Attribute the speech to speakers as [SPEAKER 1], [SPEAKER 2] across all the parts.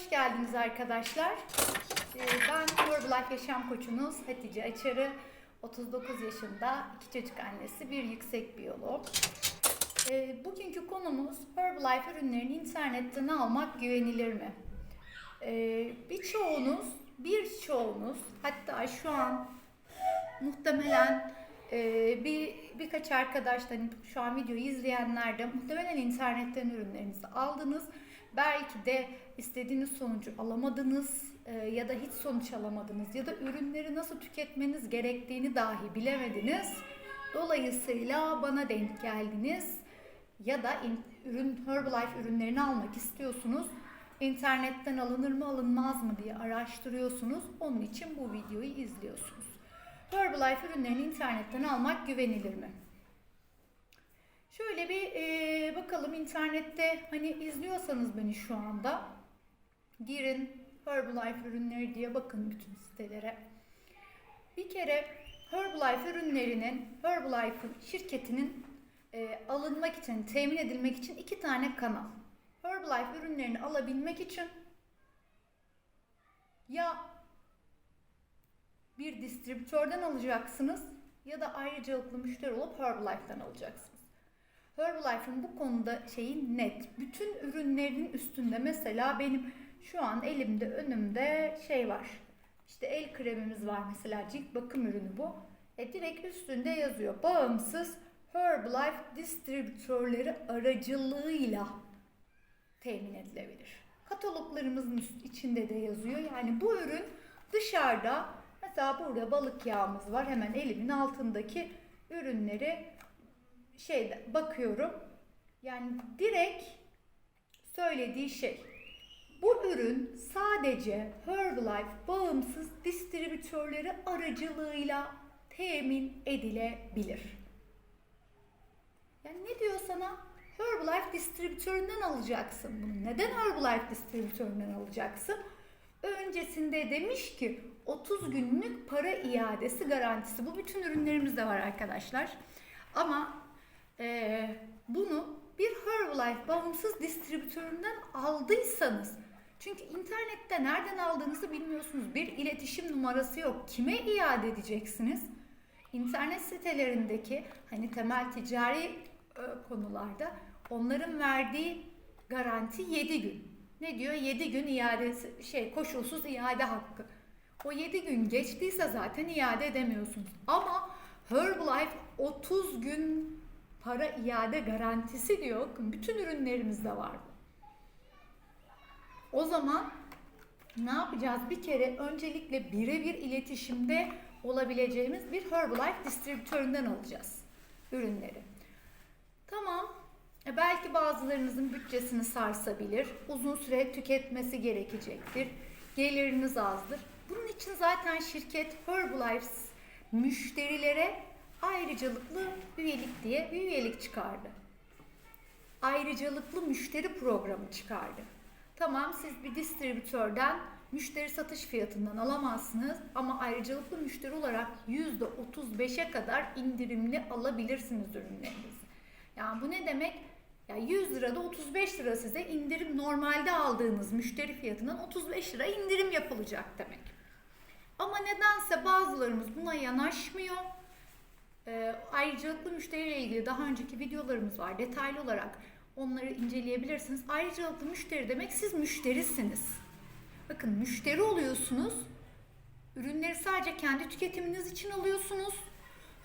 [SPEAKER 1] Hoş geldiniz arkadaşlar. Ee, Ben Herbalife Yaşam Koçunuz Hatice Açarı. 39 yaşında, iki çocuk annesi, bir yüksek biyolog. Ee, Bugünkü konumuz Herbalife ürünlerini internetten almak güvenilir mi? Ee, Birçoğunuz, birçoğunuz hatta şu an muhtemelen e, bir birkaç arkadaş da hani şu an videoyu izleyenler de muhtemelen internetten ürünlerinizi aldınız. Belki de istediğiniz sonucu alamadınız e, ya da hiç sonuç alamadınız ya da ürünleri nasıl tüketmeniz gerektiğini dahi bilemediniz. Dolayısıyla bana denk geldiniz ya da ürün Herbalife ürünlerini almak istiyorsunuz. İnternetten alınır mı alınmaz mı diye araştırıyorsunuz. Onun için bu videoyu izliyorsunuz. Herbalife ürünlerini internetten almak güvenilir mi? Şöyle bir e, bakalım internette hani izliyorsanız beni şu anda girin Herbalife ürünleri diye bakın bütün sitelere. Bir kere Herbalife ürünlerinin Herbalife'ın şirketinin e, alınmak için, temin edilmek için iki tane kanal. Herbalife ürünlerini alabilmek için ya bir distribütörden alacaksınız ya da ayrıcalıklı müşteri olup Herbalife'den alacaksınız. Herbalife'ın bu konuda şeyi net. Bütün ürünlerinin üstünde mesela benim şu an elimde önümde şey var. İşte el kremimiz var mesela cilt bakım ürünü bu. E direkt üstünde yazıyor. Bağımsız Herbalife distribütörleri aracılığıyla temin edilebilir. Kataloglarımızın içinde de yazıyor. Yani bu ürün dışarıda mesela burada balık yağımız var. Hemen elimin altındaki ürünleri şeyde bakıyorum. Yani direkt söylediği şey. Bu ürün sadece Herbalife bağımsız distribütörleri aracılığıyla temin edilebilir. Yani ne diyor sana? Herbalife distribütöründen alacaksın bunu. Neden Herbalife distribütöründen alacaksın? Öncesinde demiş ki 30 günlük para iadesi garantisi. Bu bütün ürünlerimizde var arkadaşlar. Ama eee, bunu bir Herbalife bağımsız distribütöründen aldıysanız çünkü internette nereden aldığınızı bilmiyorsunuz. Bir iletişim numarası yok. Kime iade edeceksiniz? İnternet sitelerindeki hani temel ticari e, konularda onların verdiği garanti 7 gün. Ne diyor? 7 gün iadesi şey koşulsuz iade hakkı. O 7 gün geçtiyse zaten iade edemiyorsunuz. Ama Herbalife 30 gün para iade garantisi diyor. Bütün ürünlerimizde var bu. O zaman ne yapacağız? Bir kere öncelikle birebir iletişimde olabileceğimiz bir Herbalife distribütöründen alacağız ürünleri. Tamam. E, Belki bazılarınızın bütçesini sarsabilir. Uzun süre tüketmesi gerekecektir. Geliriniz azdır. Bunun için zaten şirket Herbalife müşterilere ayrıcalıklı üyelik diye bir üyelik çıkardı. Ayrıcalıklı müşteri programı çıkardı. Tamam siz bir distribütörden müşteri satış fiyatından alamazsınız ama ayrıcalıklı müşteri olarak %35'e kadar indirimli alabilirsiniz ürünlerinizi. Yani bu ne demek? Ya 100 lirada 35 lira size indirim normalde aldığınız müşteri fiyatından 35 lira indirim yapılacak demek. Ama nedense bazılarımız buna yanaşmıyor. Ee, ayrıcalıklı müşteriyle ilgili daha önceki videolarımız var. Detaylı olarak onları inceleyebilirsiniz. Ayrıcalıklı müşteri demek siz müşterisiniz. Bakın müşteri oluyorsunuz. Ürünleri sadece kendi tüketiminiz için alıyorsunuz.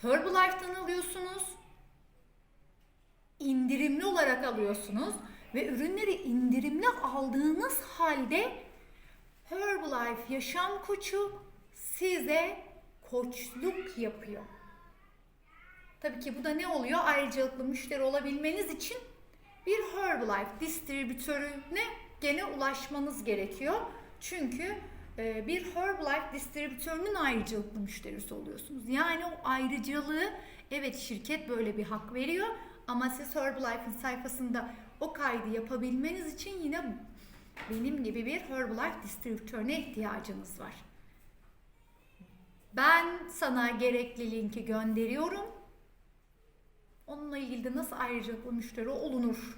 [SPEAKER 1] Herbalife'dan alıyorsunuz. indirimli olarak alıyorsunuz ve ürünleri indirimli aldığınız halde Herbalife yaşam koçu size koçluk yapıyor. Tabii ki bu da ne oluyor? Ayrıcalıklı müşteri olabilmeniz için bir Herbalife distribütörüne gene ulaşmanız gerekiyor. Çünkü e, bir Herbalife distribütörünün ayrıcalıklı müşterisi oluyorsunuz. Yani o ayrıcalığı evet şirket böyle bir hak veriyor ama siz Herbalife'ın sayfasında o kaydı yapabilmeniz için yine benim gibi bir Herbalife distribütörüne ihtiyacınız var. Ben sana gerekli linki gönderiyorum. Onunla ilgili de nasıl ayrıcalıklı müşteri olunur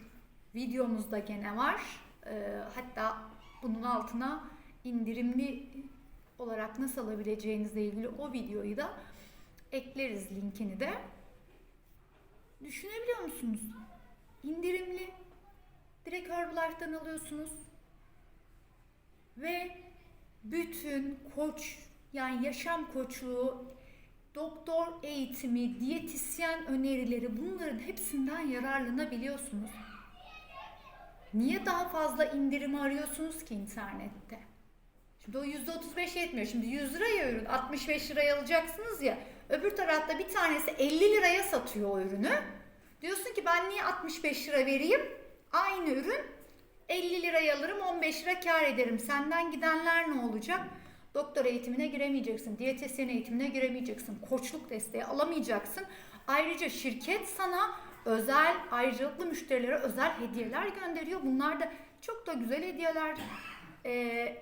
[SPEAKER 1] videomuzda gene var. Ee, hatta bunun altına indirimli olarak nasıl alabileceğinizle ilgili o videoyu da ekleriz linkini de. Düşünebiliyor musunuz? İndirimli. Direkt Herbalife'den alıyorsunuz. Ve bütün koç yani yaşam koçluğu, doktor eğitimi, diyetisyen önerileri bunların hepsinden yararlanabiliyorsunuz. Niye daha fazla indirim arıyorsunuz ki internette? Şimdi o %35 yetmiyor. Şimdi 100 liraya ürün 65 liraya alacaksınız ya. Öbür tarafta bir tanesi 50 liraya satıyor o ürünü. Diyorsun ki ben niye 65 lira vereyim? Aynı ürün 50 liraya alırım 15 lira kar ederim. Senden gidenler ne olacak? Doktor eğitimine giremeyeceksin. Diyetisyen eğitimine giremeyeceksin. Koçluk desteği alamayacaksın. Ayrıca şirket sana özel, ayrıcalıklı müşterilere özel hediyeler gönderiyor. Bunlar da çok da güzel hediyeler. Ee,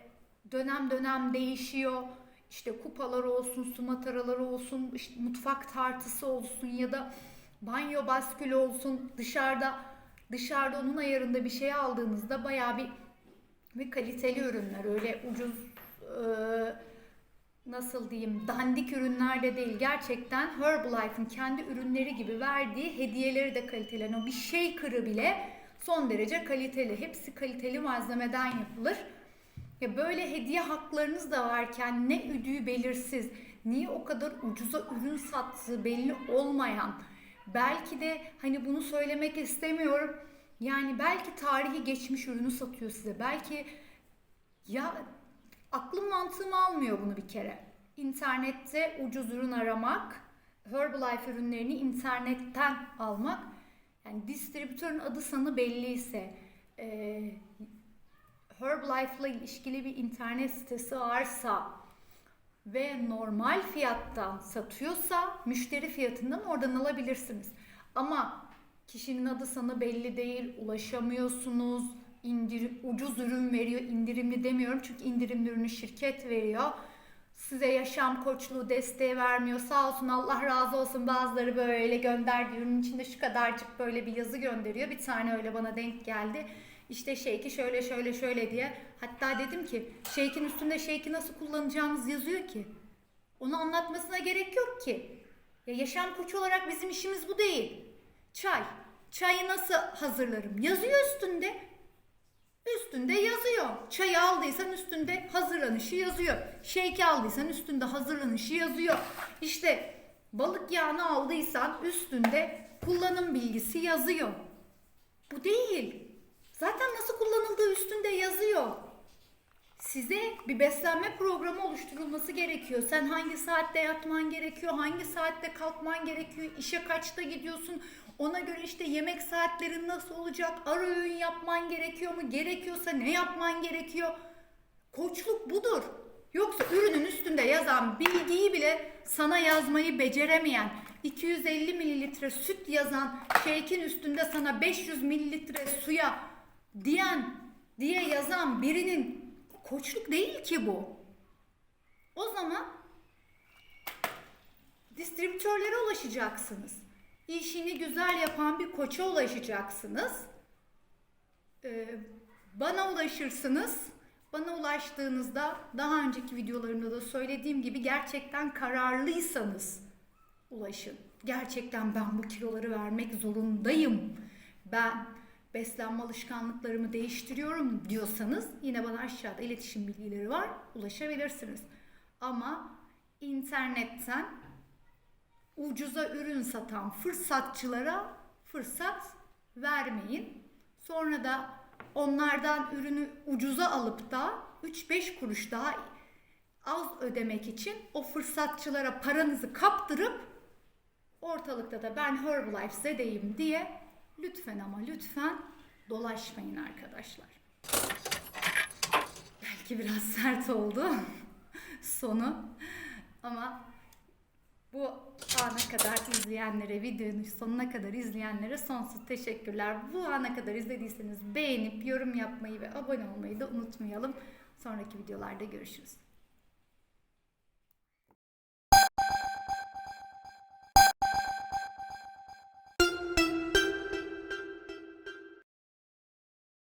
[SPEAKER 1] dönem dönem değişiyor. İşte kupalar olsun, su mataraları olsun, işte mutfak tartısı olsun ya da banyo baskülü olsun. Dışarıda dışarıda onun ayarında bir şey aldığınızda bayağı bir ve kaliteli ürünler öyle ucuz e, nasıl diyeyim dandik ürünler de değil gerçekten Herbalife'ın kendi ürünleri gibi verdiği hediyeleri de kaliteli. Yani o bir shaker'ı bile son derece kaliteli. Hepsi kaliteli malzemeden yapılır. Ya böyle hediye haklarınız da varken ne üdüğü belirsiz, niye o kadar ucuza ürün sattığı belli olmayan, belki de hani bunu söylemek istemiyorum. Yani belki tarihi geçmiş ürünü satıyor size. Belki ya aklım mantığım almıyor bunu bir kere. İnternette ucuz ürün aramak, Herbalife ürünlerini internetten almak. Yani distribütörün adı sanı belliyse, e, Herbalife'la ilişkili bir internet sitesi varsa ve normal fiyattan satıyorsa müşteri fiyatından oradan alabilirsiniz. Ama kişinin adı sana belli değil, ulaşamıyorsunuz, indirim, ucuz ürün veriyor, indirimli demiyorum çünkü indirimli ürünü şirket veriyor. Size yaşam koçluğu desteği vermiyor. Sağ olsun Allah razı olsun bazıları böyle gönderdiği ürünün içinde şu kadarcık böyle bir yazı gönderiyor. Bir tane öyle bana denk geldi. İşte shake'i şöyle şöyle şöyle diye. Hatta dedim ki shake'in üstünde shake'i nasıl kullanacağımız yazıyor ki. Onu anlatmasına gerek yok ki. Ya yaşam koçu olarak bizim işimiz bu değil. Çay. Çayı nasıl hazırlarım? Yazıyor üstünde. Üstünde yazıyor. Çayı aldıysan üstünde hazırlanışı yazıyor. Shake'i aldıysan üstünde hazırlanışı yazıyor. İşte balık yağını aldıysan üstünde kullanım bilgisi yazıyor. Bu değil. Zaten nasıl kullanıldığı üstünde yazıyor. Size bir beslenme programı oluşturulması gerekiyor. Sen hangi saatte yatman gerekiyor, hangi saatte kalkman gerekiyor, işe kaçta gidiyorsun, ona göre işte yemek saatlerin nasıl olacak, ara öğün yapman gerekiyor mu, gerekiyorsa ne yapman gerekiyor. Koçluk budur. Yoksa ürünün üstünde yazan bilgiyi bile sana yazmayı beceremeyen, 250 mililitre süt yazan shake'in üstünde sana 500 mililitre suya diyen diye yazan birinin koçluk değil ki bu. O zaman distribütörlere ulaşacaksınız. İşini güzel yapan bir koça ulaşacaksınız. Ee, bana ulaşırsınız. Bana ulaştığınızda daha önceki videolarımda da söylediğim gibi gerçekten kararlıysanız ulaşın. Gerçekten ben bu kiloları vermek zorundayım. Ben beslenme alışkanlıklarımı değiştiriyorum diyorsanız yine bana aşağıda iletişim bilgileri var. Ulaşabilirsiniz. Ama internetten ucuza ürün satan fırsatçılara fırsat vermeyin. Sonra da onlardan ürünü ucuza alıp da 3-5 kuruş daha az ödemek için o fırsatçılara paranızı kaptırıp ortalıkta da ben Herbalife zedeyim diye lütfen ama lütfen dolaşmayın arkadaşlar. Belki biraz sert oldu sonu ama bu ana kadar izleyenlere, videonun sonuna kadar izleyenlere sonsuz teşekkürler. Bu ana kadar izlediyseniz beğenip yorum yapmayı ve abone olmayı da unutmayalım. Sonraki videolarda görüşürüz.